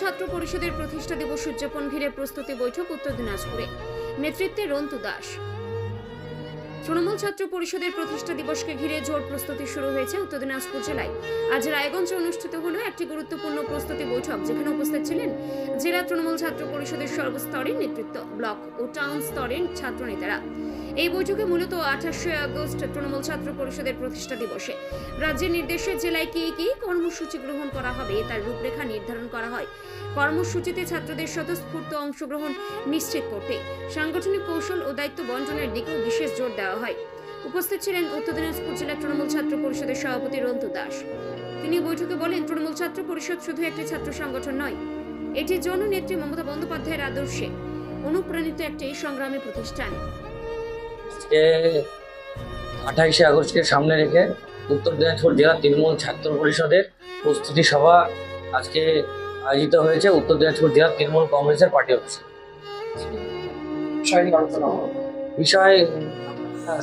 ছাত্র পরিষদের প্রতিষ্ঠা দিবস উদযাপন ঘিরে প্রস্তুতি বৈঠক উত্তর দিনাজপুরে। নেতৃত্বে রন্তু দাস। তৃণমূল ছাত্র পরিষদের প্রতিষ্ঠা দিবসকে ঘিরে জোর প্রস্তুতি শুরু হয়েছে উত্তর দিনাজপুর জেলায়। আজ রায়গঞ্জে অনুষ্ঠিত হলো একটি গুরুত্বপূর্ণ প্রস্তুতি বৈঠক, যেখানে উপস্থিত ছিলেন জেলা তৃণমূল ছাত্র পরিষদের সর্বস্তরের নেতৃত্ব, ব্লক ও টাউন স্তরের ছাত্র নেতারা এই বৈঠকে মূলত আঠাশে আগস্ট তৃণমূল ছাত্র পরিষদের প্রতিষ্ঠা দিবসে। রাজ্যের নির্দেশে জেলায় কি কি কর্মসূচি গ্রহণ করা হবে তার রূপরেখা নির্ধারণ করা হয়। কর্মসূচিতে ছাত্রদের স্বতঃস্ফূর্ত অংশগ্রহণ নিশ্চিত করতে সাংগঠনিক কৌশল ও দায়িত্ব বন্টনের দিকেও বিশেষ জোর দেওয়া হয়। উপস্থিত ছিলেন উত্তর দিনাজপুর জেলা তৃণমূল ছাত্র পরিষদের সভাপতি রন্তু দাস। তিনি বৈঠকে বলেন, তৃণমূল ছাত্র পরিষদ শুধু একটি ছাত্র সংগঠন নয়, এটি জননেত্রী মমতা বন্দ্যোপাধ্যায়ের আদর্শে অনুপ্রাণিত একটি সংগ্রামী প্রতিষ্ঠান। আজকে আঠাইশে আগস্টকে সামনে রেখে উত্তর দিনাজপুর জেলা তৃণমূল ছাত্র পরিষদের প্রস্তুতি সভা আজকে আয়োজিত হয়েছে। উত্তর দিনাজপুর জেলা তৃণমূল কংগ্রেসের পার্টি অফিসে। বিষয়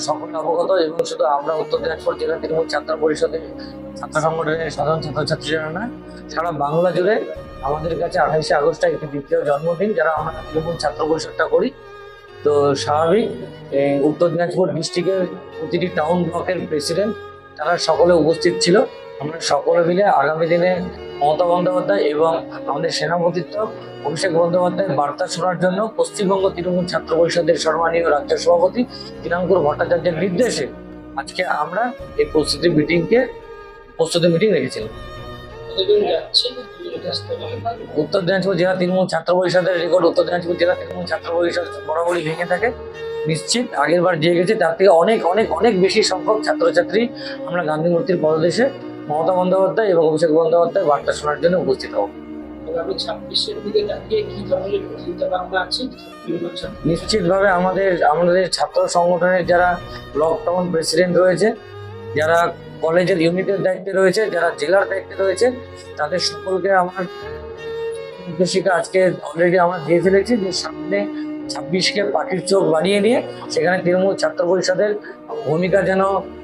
সকলে অবগত এবং শুধু আমরা উত্তর দিনাজপুর জেলা তৃণমূল ছাত্র পরিষদের ছাত্র সংগঠনের সাধারণ ছাত্রছাত্রীরা না সারা বাংলা জুড়ে আমাদের কাছে আঠাইশে আগস্টটা একটি দ্বিতীয় জন্মদিন যারা আমরা তৃণমূল ছাত্র পরিষদটা করি। তো স্বাভাবিক উত্তর দিনাজপুর ডিস্ট্রিক্টের প্রতিটি টাউন ব্লকের প্রেসিডেন্ট তারা সকলে উপস্থিত ছিল। আমরা সকলে মিলে আগামী দিনে মমতা বন্দ্যোপাধ্যায় এবং আমাদের সেনাপতিত্ব, অভিষেক বন্দ্যোপাধ্যায়ের বার্তা শোনার জন্য পশ্চিমবঙ্গ তৃণমূল ছাত্র পরিষদের সম্মানীয় রাজ্য সভাপতি তিনাঙ্কুর ভট্টাচার্যের নির্দেশে আজকে আমরা এই প্রস্তুতি মিটিংকে প্রস্তুতি মিটিং রেখেছিলাম। উত্তর দিনাজপুর জেলা তৃণমূল ছাত্র পরিষদের রেকর্ড উত্তর দিনাজপুর জেলা তৃণমূল ছাত্র পরিষদ বরাবরই ভেঙে থাকে। নিশ্চিত আগের বার যে গেছে তার থেকে অনেক অনেক অনেক বেশি সংখ্যক ছাত্রছাত্রী আমরা গান্ধী মূর্তির পদদেশে মমতা বন্দ্যোপাধ্যায় এবং অভিষেক বন্দ্যোপাধ্যায় বার্তা শোনার জন্য উপস্থিত হব। নিশ্চিতভাবে আমাদের আমাদের ছাত্র সংগঠনের যারা ব্লক টাউন প্রেসিডেন্ট রয়েছে যারা কলেজের ইউনিটের দায়িত্বে রয়েছে, যারা জেলার দায়িত্বে রয়েছে, তাদের সকলকে আমার নির্দেশিকা আজকে অলরেডি আমরা দিয়ে ফেলেছি যে সামনে ছাব্বিশকে পাখির চোখ বাড়িয়ে নিয়ে সেখানে তৃণমূল ছাত্র পরিষদের ভূমিকা যেন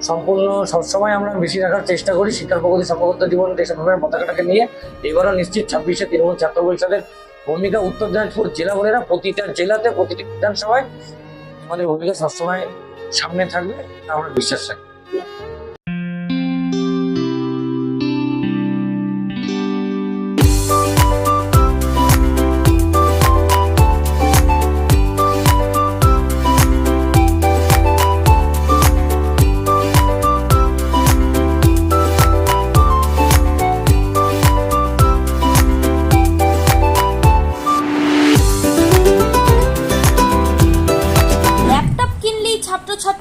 সম্পূর্ণ সবসময় আমরা বেশি রাখার চেষ্টা করি শিক্ষার প্রগতি সম্পর্কিত জীবন দেশের পতাকাটাকে নিয়ে। এবারও নিশ্চিত ছাব্বিশে তৃণমূল ছাত্র পরিষদের ভূমিকা উত্তর দিনাজপুর জেলা বলে প্রতিটা জেলাতে, প্রতিটি বিধানসভায় আমাদের ভূমিকা সবসময় সামনে থাকবে আমরা বিশ্বাস রাখি।